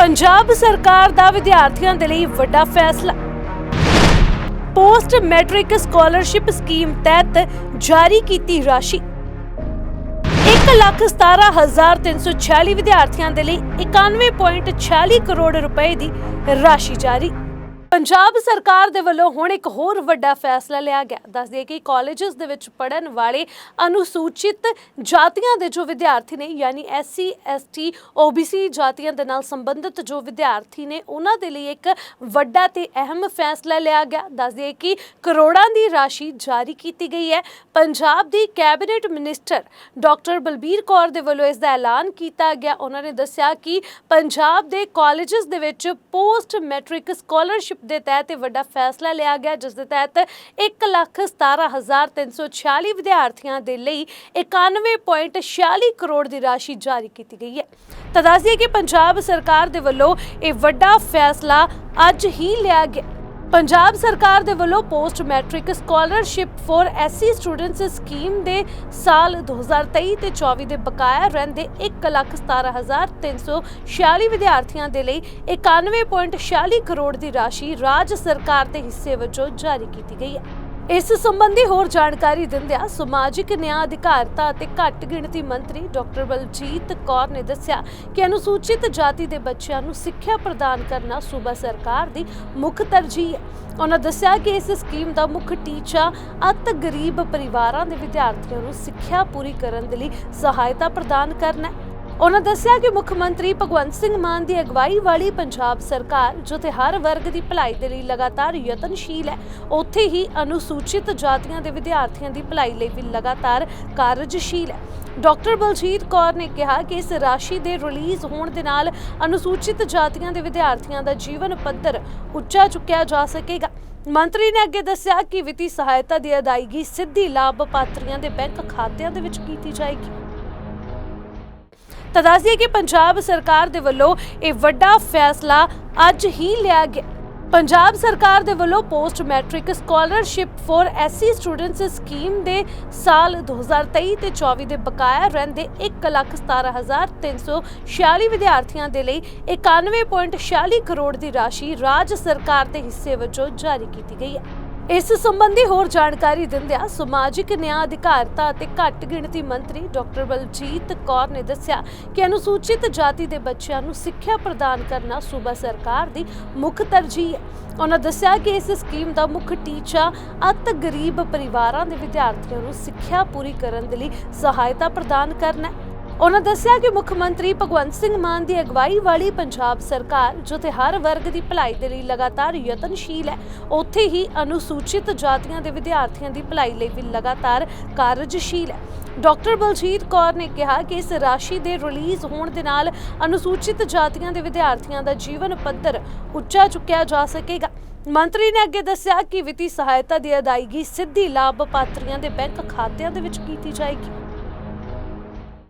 ਪੰਜਾਬ ਸਰਕਾਰ ਦਾ ਵਿਦਿਆਰਥੀਆਂ ਦੇ ਲਈ ਵੱਡਾ ਫੈਸਲਾ। ਪੋਸਟ ਮੈਟ੍ਰਿਕ ਸਕਾਲਰਸ਼ਿਪ ਸਕੀਮ ਤਹਿਤ ਜਾਰੀ ਕੀਤੀ ਰਾਸ਼ੀ। 117346 ਵਿਦਿਆਰਥੀਆਂ ਦੇ ਲਈ 91.46 ਕਰੋੜ ਰੁਪਏ ਦੀ ਰਾਸ਼ੀ ਜਾਰੀ। ਪੰਜਾਬ ਸਰਕਾਰ ਦੇ ਵੱਲੋਂ ਹੁਣ ਇੱਕ ਹੋਰ ਵੱਡਾ ਫੈਸਲਾ ਲਿਆ ਗਿਆ। ਦੱਸ ਦਈਏ ਕਿ ਕਾਲਜਸ ਦੇ ਵਿੱਚ ਪੜਨ ਵਾਲੇ ਅਨੁਸੂਚਿਤ ਜਾਤੀਆਂ ਦੇ ਜੋ ਵਿਦਿਆਰਥੀ ਨੇ, ਯਾਨੀ ਐਸਸੀ ਐਸਟੀ ਓਬੀਸੀ ਜਾਤੀਆਂ ਦੇ ਨਾਲ ਸੰਬੰਧਿਤ ਜੋ ਵਿਦਿਆਰਥੀ ਨੇ, ਉਹਨਾਂ ਦੇ ਲਈ ਇੱਕ ਵੱਡਾ ਤੇ ਅਹਿਮ ਫੈਸਲਾ ਲਿਆ ਗਿਆ। ਦੱਸ ਦਈਏ ਕਿ ਕਰੋੜਾਂ ਦੀ ਰਾਸ਼ੀ ਜਾਰੀ ਕੀਤੀ ਗਈ ਹੈ। ਪੰਜਾਬ ਦੀ cabinet minister doctor Balbir Kaur ਦੇ ਵੱਲੋਂ ਇਸ ਦਾ ਐਲਾਨ ਕੀਤਾ ਗਿਆ। ਉਹਨਾਂ ਨੇ ਦੱਸਿਆ ਕਿ ਪੰਜਾਬ ਦੇ ਕਾਲਜਸ ਦੇ ਵਿੱਚ ਪੋਸਟ ਮੈਟ੍ਰਿਕ ਸਕਾਲਰਸ਼ਿਪ ਦੇ ਤਹਿਤ ਵੱਡਾ ਫੈਸਲਾ ਲਿਆ ਗਿਆ, ਜਿਸ ਦੇ ਤਹਿਤ 117346 ਵਿਦਿਆਰਥੀਆਂ ਦੇ ਲਈ 91.46 ਕਰੋੜ ਦੀ ਰਾਸ਼ੀ ਜਾਰੀ ਕੀਤੀ ਗਈ ਹੈ। ਤਾਂ ਦੱਸ ਕਿ ਪੰਜਾਬ ਸਰਕਾਰ ਦੇ ਵੱਲੋਂ ਇਹ ਵੱਡਾ ਫੈਸਲਾ ਅੱਜ ਹੀ ਲਿਆ ਗਿਆ। ਪੰਜਾਬ ਸਰਕਾਰ ਦੇ ਵੱਲੋਂ post matric scholarship for SC students scheme ਦੇ ਸਾਲ 2023 ਤੇ 24 ਦੇ ਬਕਾਇਆ ਰਹਿੰਦੇ 117346 ਵਿਦਿਆਰਥੀਆਂ ਦੇ ਲਈ 91.46 ਕਰੋੜ ਦੀ ਰਾਸ਼ੀ ਰਾਜ ਸਰਕਾਰ ਦੇ ਹਿੱਸੇ ਵਜੋਂ ਜਾਰੀ ਕੀਤੀ ਗਈ ਹੈ। ਇਸ ਸੰਬੰਧੀ ਹੋਰ ਜਾਣਕਾਰੀ ਦਿੰਦਿਆਂ ਸਮਾਜਿਕ ਨਿਆਂ ਅਧਿਕਾਰਤਾ ਅਤੇ ਘੱਟ ਗਿਣਤੀ ਮੰਤਰੀ ਡਾਕਟਰ ਬਲਜੀਤ ਕੌਰ ਨੇ ਦੱਸਿਆ ਕਿ ਅਨੁਸੂਚਿਤ ਜਾਤੀ ਦੇ ਬੱਚਿਆਂ ਨੂੰ ਸਿੱਖਿਆ ਪ੍ਰਦਾਨ ਕਰਨਾ ਸੂਬਾ ਸਰਕਾਰ ਦੀ ਮੁੱਖ ਤਰਜੀਹ ਹੈ। ਉਹਨਾਂ ਦੱਸਿਆ ਕਿ ਇਸ ਸਕੀਮ ਦਾ ਮੁੱਖ ਟੀਚਾ ਅਤ ਗਰੀਬ ਪਰਿਵਾਰਾਂ ਦੇ ਵਿਦਿਆਰਥੀਆਂ ਨੂੰ ਸਿੱਖਿਆ ਪੂਰੀ ਕਰਨ ਦੇ ਲਈ ਸਹਾਇਤਾ ਪ੍ਰਦਾਨ ਕਰਨਾ ਹੈ। ਉਹਨਾਂ ਦੱਸਿਆ ਕਿ ਮੁੱਖ ਮੰਤਰੀ ਭਗਵੰਤ ਸਿੰਘ ਮਾਨ ਦੀ ਅਗਵਾਈ ਵਾਲੀ ਪੰਜਾਬ ਸਰਕਾਰ ਜਿੱਥੇ ਹਰ ਵਰਗ ਦੀ ਭਲਾਈ ਦੇ ਲਈ ਲਗਾਤਾਰ ਯਤਨਸ਼ੀਲ ਹੈ, ਉੱਥੇ ਹੀ ਅਨੁਸੂਚਿਤ ਜਾਤੀਆਂ ਦੇ ਵਿਦਿਆਰਥੀਆਂ ਦੀ ਭਲਾਈ ਲਈ ਵੀ ਲਗਾਤਾਰ ਕਾਰਜਸ਼ੀਲ ਹੈ। ਡਾਕਟਰ ਬਲਜੀਤ ਕੌਰ ਨੇ ਕਿਹਾ ਕਿ ਇਸ ਰਾਸ਼ੀ ਦੇ ਰਿਲੀਜ਼ ਹੋਣ ਦੇ ਨਾਲ ਅਨੁਸੂਚਿਤ ਜਾਤੀਆਂ ਦੇ ਵਿਦਿਆਰਥੀਆਂ ਦਾ ਜੀਵਨ ਪੱਧਰ ਉੱਚਾ ਚੁੱਕਿਆ ਜਾ ਸਕੇਗਾ। ਮੰਤਰੀ ਨੇ ਅੱਗੇ ਦੱਸਿਆ ਕਿ ਵਿੱਤੀ ਸਹਾਇਤਾ ਦੀ ਅਦਾਇਗੀ ਸਿੱਧੀ ਲਾਭਪਾਤਰੀਆਂ ਦੇ ਬੈਂਕ ਖਾਤਿਆਂ ਦੇ ਵਿੱਚ ਕੀਤੀ ਜਾਏਗੀ। ਤਾਂ ਦੱਸ ਕਿ ਪੰਜਾਬ ਸਰਕਾਰ ਦੇ ਵੱਲੋਂ ਇਹ ਵੱਡਾ ਫੈਸਲਾ ਅੱਜ ਹੀ ਲਿਆ ਗਿਆ। ਪੰਜਾਬ ਸਰਕਾਰ ਦੇ ਵੱਲੋਂ post matric scholarship for SC students scheme ਦੇ ਸਾਲ 2023 ਤੇ 24 ਦੇ ਬਕਾਇਆ ਰਹਿੰਦੇ 117346 ਵਿਦਿਆਰਥੀਆਂ ਦੇ ਲਈ 91.46 ਕਰੋੜ ਦੀ ਰਾਸ਼ੀ ਰਾਜ ਸਰਕਾਰ ਦੇ ਹਿੱਸੇ ਵਜੋਂ ਜਾਰੀ ਕੀਤੀ ਗਈ ਹੈ। ਇਸ ਸੰਬੰਧੀ ਹੋਰ ਜਾਣਕਾਰੀ ਦਿੰਦਿਆਂ ਸਮਾਜਿਕ ਨਿਆਂ ਅਧਿਕਾਰਤਾ ਅਤੇ ਘੱਟ ਗਿਣਤੀ ਮੰਤਰੀ ਡਾਕਟਰ ਬਲਜੀਤ ਕੌਰ ਨੇ ਦੱਸਿਆ ਕਿ ਅਨੁਸੂਚਿਤ ਜਾਤੀ ਦੇ ਬੱਚਿਆਂ ਨੂੰ ਸਿੱਖਿਆ ਪ੍ਰਦਾਨ ਕਰਨਾ ਸੂਬਾ ਸਰਕਾਰ ਦੀ ਮੁੱਖ ਤਰਜੀਹ ਹੈ। ਉਹਨਾਂ ਦੱਸਿਆ ਕਿ ਇਸ ਸਕੀਮ ਦਾ ਮੁੱਖ ਟੀਚਾ ਅਤ ਗਰੀਬ ਪਰਿਵਾਰਾਂ ਦੇ ਵਿਦਿਆਰਥੀਆਂ ਨੂੰ ਸਿੱਖਿਆ ਪੂਰੀ ਕਰਨ ਦੇ ਲਈ ਸਹਾਇਤਾ ਪ੍ਰਦਾਨ ਕਰਨਾ ਹੈ। ਉਹਨਾਂ ਦੱਸਿਆ ਕਿ ਮੁੱਖ ਮੰਤਰੀ ਭਗਵੰਤ ਸਿੰਘ ਮਾਨ ਦੀ ਅਗਵਾਈ ਵਾਲੀ ਪੰਜਾਬ ਸਰਕਾਰ ਜਿੱਥੇ ਹਰ ਵਰਗ ਦੀ ਭਲਾਈ ਦੇ ਲਈ ਲਗਾਤਾਰ ਯਤਨਸ਼ੀਲ ਹੈ, ਉੱਥੇ ਹੀ ਅਨੁਸੂਚਿਤ ਜਾਤੀਆਂ ਦੇ ਵਿਦਿਆਰਥੀਆਂ ਦੀ ਭਲਾਈ ਲਈ ਵੀ ਲਗਾਤਾਰ ਕਾਰਜਸ਼ੀਲ ਹੈ। ਡਾਕਟਰ ਬਲਜੀਤ ਕੌਰ ਨੇ ਕਿਹਾ ਕਿ ਇਸ ਰਾਸ਼ੀ ਦੇ ਰਿਲੀਜ਼ ਹੋਣ ਦੇ ਨਾਲ ਅਨੁਸੂਚਿਤ ਜਾਤੀਆਂ ਦੇ ਵਿਦਿਆਰਥੀਆਂ ਦਾ ਜੀਵਨ ਪੱਧਰ ਉੱਚਾ ਚੁੱਕਿਆ ਜਾ ਸਕੇਗਾ। ਮੰਤਰੀ ਨੇ ਅੱਗੇ ਦੱਸਿਆ ਕਿ ਵਿੱਤੀ ਸਹਾਇਤਾ ਦੀ ਅਦਾਇਗੀ ਸਿੱਧੀ ਲਾਭਪਾਤਰੀਆਂ ਦੇ ਬੈਂਕ ਖਾਤਿਆਂ ਦੇ ਵਿੱਚ ਕੀਤੀ ਜਾਏਗੀ।